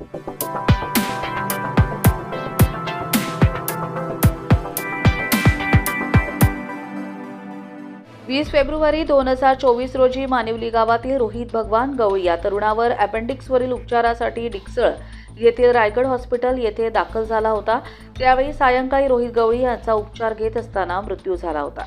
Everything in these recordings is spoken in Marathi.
वीस फेब्रुवारी दोन हजार चोवीस रोजी मानिवली गावातील रोहित भगवान गवळी या तरुणावर अपेंडिक्सवरील उपचारासाठी डिक्सळ येथील रायगड हॉस्पिटल येथे दाखल झाला होता. त्यावेळी सायंकाळी रोहित गवळी यांचा उपचार घेत असताना मृत्यू झाला होता.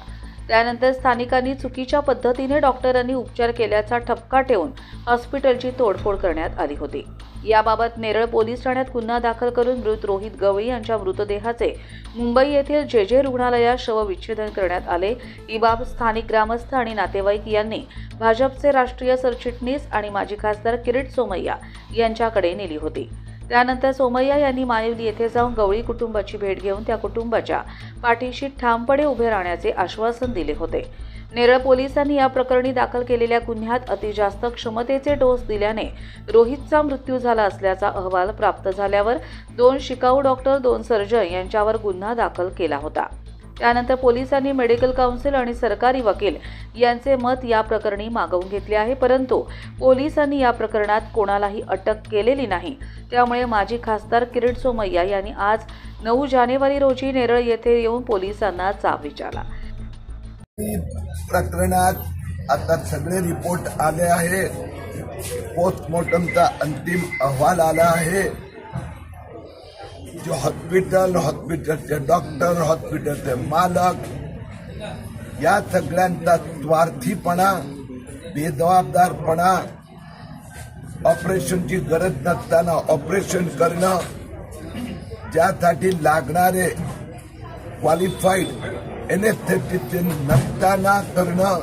त्यानंतर स्थानिकांनी चुकीच्या पद्धतीने डॉक्टरांनी उपचार केल्याचा ठपका ठेवून हॉस्पिटलची तोडफोड करण्यात आली होती. याबाबत नेरळ पोलीस ठाण्यात गुन्हा दाखल करून मृत रोहित गवळी यांच्या मृतदेहाचे मुंबई येथील जे जे रुग्णालयात शवविच्छेदन करण्यात आले. ही बाब स्थानिक ग्रामस्थ आणि नातेवाईक यांनी भाजपचे राष्ट्रीय सरचिटणीस आणि माजी खासदार किरीट सोमय्या यांच्याकडे नेली होती. त्यानंतर सोमय्या यांनी मायवली येथे जाऊन गवळी कुटुंबाची भेट घेऊन त्या कुटुंबाच्या पाठीशी ठामपणे उभे राहण्याचे आश्वासन दिले होते. नेरळ पोलिसांनी या प्रकरणी दाखल केलेल्या गुन्ह्यात अतिजास्त क्षमतेचे डोस दिल्याने रोहितचा मृत्यू झाला असल्याचा अहवाल प्राप्त झाल्यावर दोन शिकाऊ डॉक्टर दोन सर्जन यांच्यावर गुन्हा दाखल केला होता. त्यानंतर पोलिसांनी मेडिकल काउन्सिल आणि सरकारी वकील यांचे मत या प्रकरणी मागवून घेतले आहे. परंतु पोलिसांनी या प्रकरणात कोणालाही अटक केलेली नाही. त्यामुळे माजी खासदार किरीट सोमय्या यांनी आज नऊ जानेवारी रोजी नेरळ येथे येऊन पोलिसांना जाब विचारला. प्रकरणात आता सगळे रिपोर्ट आले आहे पोस्टमॉर्टमचा अंतिम अहवाल आला आहे. जो हॉस्पिटल हॉस्पिटलचे डॉक्टर हॉस्पिटलचे मालक या सगळ्यांचा स्वार्थीपणा बेजबाबदारपणा ऑपरेशनची गरज नसताना ऑपरेशन करणं ज्यासाठी लागणारे क्वालिफाईड एनेस्थेटिशियन नसताना करणं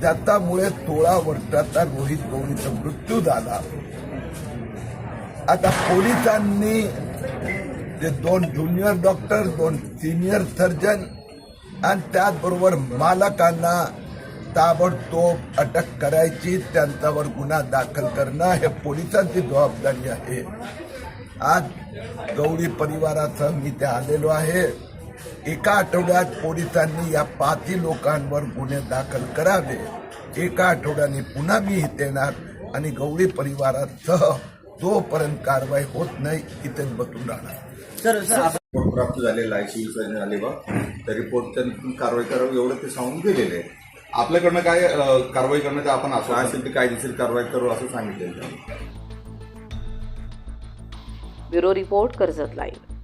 त्याच्यामुळे सोळा वर्षाचा रोहित गवळीचा मृत्यू झाला. आता पोलिसांनी ते दोन ज्युनियर डॉक्टर दोन सिनियर सर्जन आणि त्याचबरोबर मालकांना ताबडतोब अटक करायची त्यांच्यावर गुन्हा दाखल करणं हे पोलिसांची जबाबदारी आहे. आज गौरी परिवारासह मी ते आलेलो आहे. एका आठवड्यात पोलिसांनी या पाचही लोकांवर गुन्हे दाखल करावे. एका आठवड्याने पुन्हा मी इथे येणार आणि गौरी परिवारासह जोपर्यंत कारवाई होत नाही इथेच बसून राहणार. सर सर आपण- रिपोर्ट प्राप्त झालेला आहे शिवसेने अलिबाग त्या रिपोर्टच्या कारवाई करावी एवढं ते सांगून गेलेले. आहे आपल्याकडनं काय कारवाई करण्याचं आपण असं असेल ते कायदेशीर कारवाई करू असं सांगितलेलं आहे. Bureau report Karjat live.